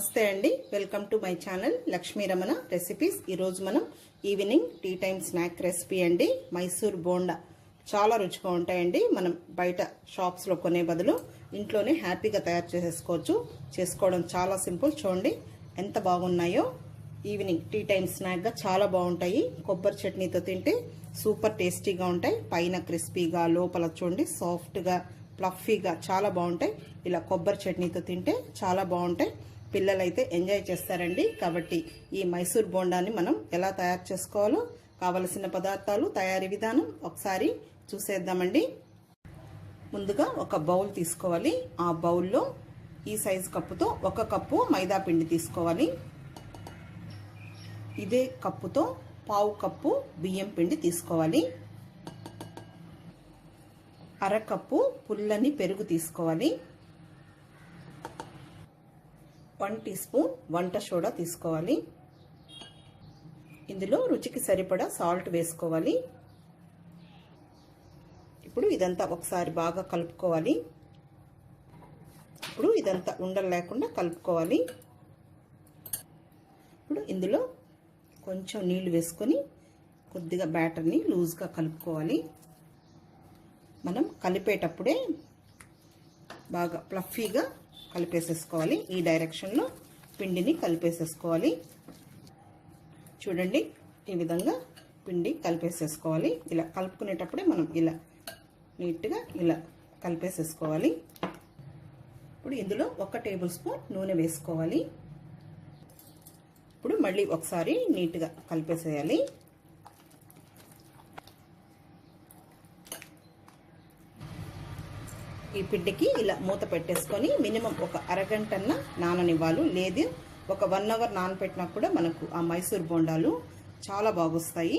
నమస్తే అండి. Welcome to my channel Lakshmi Ramana recipes. ఈరోజు మనం evening tea time snack recipe అండి. మైసూర్ బోండా. చాలా రుచిగా ఉంటాయండి. మనం బయట షాప్స్లో కొనే బదులు ఇంట్లోనే హ్యాపీగా తయారు చేసేసుకోవచ్చు. చేసుకోవడం చాలా సింపుల్ చూడండి. ఎంత బాగున్నాయో. ఈవినింగ్ టీ టైం స్నాక్గా చాలా బాగుంటాయి. కొబ్బరి చట్నీతో తింటే సూపర్ టేస్టీగా ఉంటాయి. పైన క్రిస్పీగా లోపల చూడండి సాఫ్ట్గా ఫ్లఫీగా చాలా బాగుంటాయి. ఇలా కొబ్బరి చట్నీతో తింటే చాలా బాగుంటాయి. పిల్లలైతే ఎంజాయ్ చేస్తారండి. కాబట్టి ఈ మైసూర్ బోండాని మనం ఎలా తయారు చేసుకోవాలో కావలసిన పదార్థాలు తయారీ విధానం ఒకసారి చూసేద్దామండి. ముందుగా ఒక బౌల్ తీసుకోవాలి. ఆ బౌల్లో ఈ సైజు కప్పుతో ఒక కప్పు మైదా పిండి తీసుకోవాలి. ఇదే కప్పుతో పావు కప్పు బియ్యం పిండి తీసుకోవాలి. అరకప్పు పుల్లని పెరుగు తీసుకోవాలి. వన్ టీ స్పూన్ వంట సోడా తీసుకోవాలి. ఇందులో రుచికి సరిపడా సాల్ట్ వేసుకోవాలి. ఇప్పుడు ఇదంతా ఒకసారి బాగా కలుపుకోవాలి. ఇప్పుడు ఇదంతా ఉండలు లేకుండా కలుపుకోవాలి. ఇప్పుడు ఇందులో కొంచెం నీళ్ళు వేసుకొని కొద్దిగా బ్యాటర్ని లూజ్గా కలుపుకోవాలి. మనం కలిపేటప్పుడే బాగా ప్లఫీగా కలిపేసేసుకోవాలి. ఈ డైరెక్షన్లో పిండిని కలిపేసేసుకోవాలి. చూడండి ఈ విధంగా పిండి కలిపేసేసుకోవాలి. ఇలా కలుపుకునేటప్పుడే మనం ఇలా నీట్గా ఇలా కలిపేసేసుకోవాలి. ఇప్పుడు ఇందులో ఒక టేబుల్ స్పూన్ నూనె వేసుకోవాలి. ఇప్పుడు మళ్ళీ ఒకసారి నీట్గా కలిపేసేయాలి. ఈ పిండికి ఇలా మూత పెట్టేసుకొని మినిమం ఒక అరగంటన్న నాననివ్వాలి. లేదు ఒక వన్ అవర్ నానపెట్టినా కూడా మనకు ఆ మైసూర్ బోండాలు చాలా బాగొస్తాయి.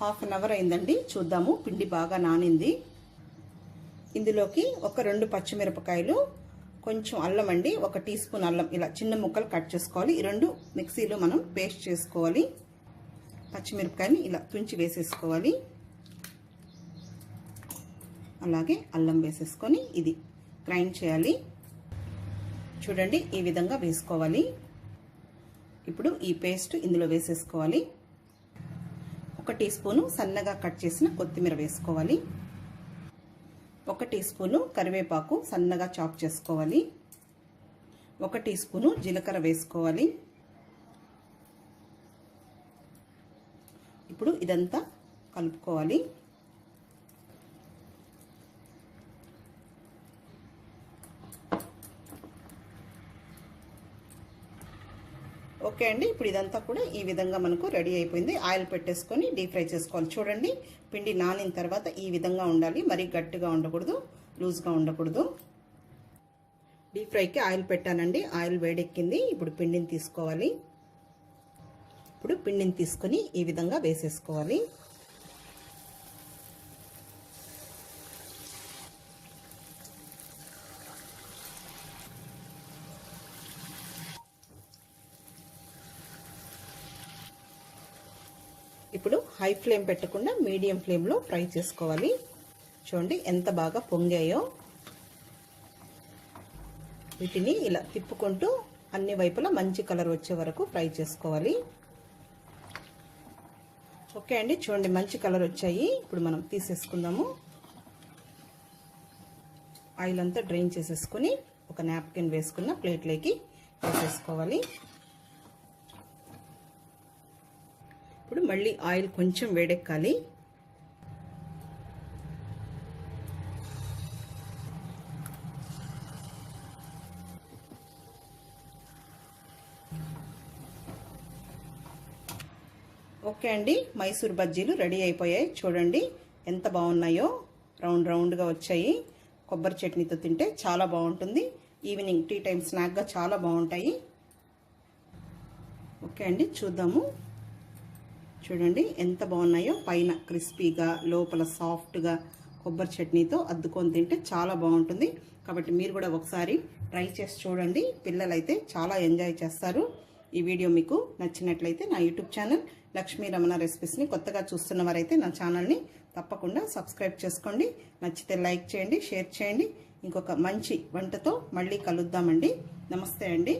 హాఫ్ అన్ అవర్ అయిందండి చూద్దాము. పిండి బాగా నానింది. ఇందులోకి ఒక రెండు పచ్చిమిరపకాయలు కొంచెం అల్లం అండి ఒక టీ స్పూన్ అల్లం. ఇలా చిన్న ముక్కలు కట్ చేసుకోవాలి. ఈ రెండు మిక్సీలో మనం పేస్ట్ చేసుకోవాలి. పచ్చిమిరపకాయని ఇలా తుంచి వేసేసుకోవాలి. అలాగే అల్లం వేసేసుకొని ఇది గ్రైండ్ చేయాలి. చూడండి ఈ విధంగా వేసుకోవాలి. ఇప్పుడు ఈ పేస్ట్ ఇందులో వేసేసుకోవాలి. ఒక టీ స్పూను సన్నగా కట్ చేసిన కొత్తిమీర వేసుకోవాలి. ఒక టీ స్పూను కరివేపాకు సన్నగా చాప్ చేసుకోవాలి. ఒక టీ స్పూను జీలకర్ర వేసుకోవాలి. ఇప్పుడు ఇదంతా కలుపుకోవాలి. ఓకే అండి ఇప్పుడు ఇదంతా కూడా ఈ విధంగా మనకు రెడీ అయిపోయింది. ఆయిల్ పెట్టేసుకొని డీప్ ఫ్రై చేసుకోవాలి. చూడండి పిండి నానిన తర్వాత ఈ విధంగా ఉండాలి. మరీ గట్టిగా ఉండకూడదు లూజ్గా ఉండకూడదు. డీప్ ఫ్రైకి ఆయిల్ పెట్టానండి. ఆయిల్ వేడెక్కింది. ఇప్పుడు పిండిని తీసుకోవాలి. ఇప్పుడు పిండిని తీసుకొని ఈ విధంగా వేసేసుకోవాలి. ఇప్పుడు హై ఫ్లేమ్ పెట్టకుండా మీడియం ఫ్లేమ్లో ఫ్రై చేసుకోవాలి. చూడండి ఎంత బాగా పొంగాయో. వీటిని ఇలా తిప్పుకుంటూ అన్ని వైపులా మంచి కలర్ వచ్చే వరకు ఫ్రై చేసుకోవాలి. ఓకే అండి చూడండి మంచి కలర్ వచ్చాయి. ఇప్పుడు మనం తీసేసుకుందాము. ఆయిల్ అంతా డ్రైన్ చేసేసుకొని ఒక నాప్కిన్ వేసుకున్న ప్లేట్లోకి వేసేసుకోవాలి ఇప్పుడు మళ్ళీ ఆయిల్ కొంచెం వేడెక్కాలి. ఓకే అండి మైసూర్ బజ్జీలు రెడీ అయిపోయాయి. చూడండి ఎంత బాగున్నాయో. రౌండ్ రౌండ్గా వచ్చాయి. కొబ్బరి చట్నీతో తింటే చాలా బాగుంటుంది. ఈవినింగ్ టీ టైం స్నాక్గా చాలా బాగుంటాయి. ఓకే అండి చూద్దాము. చూడండి ఎంత బాగున్నాయో. పైన క్రిస్పీగా లోపల సాఫ్ట్గా కొబ్బరి చట్నీతో అద్దుకొని తింటే చాలా బాగుంటుంది. కాబట్టి మీరు కూడా ఒకసారి ట్రై చేసి చూడండి. పిల్లలైతే చాలా ఎంజాయ్ చేస్తారు. ఈ వీడియో మీకు నచ్చినట్లయితే నా యూట్యూబ్ ఛానల్ లక్ష్మీ రమణ రెసిపీస్ని కొత్తగా చూస్తున్న వారైతే నా ఛానల్ని తప్పకుండా సబ్స్క్రైబ్ చేసుకోండి. నచ్చితే లైక్ చేయండి షేర్ చేయండి. ఇంకొక మంచి వంటతో మళ్ళీ కలుద్దామండి. నమస్తే అండి.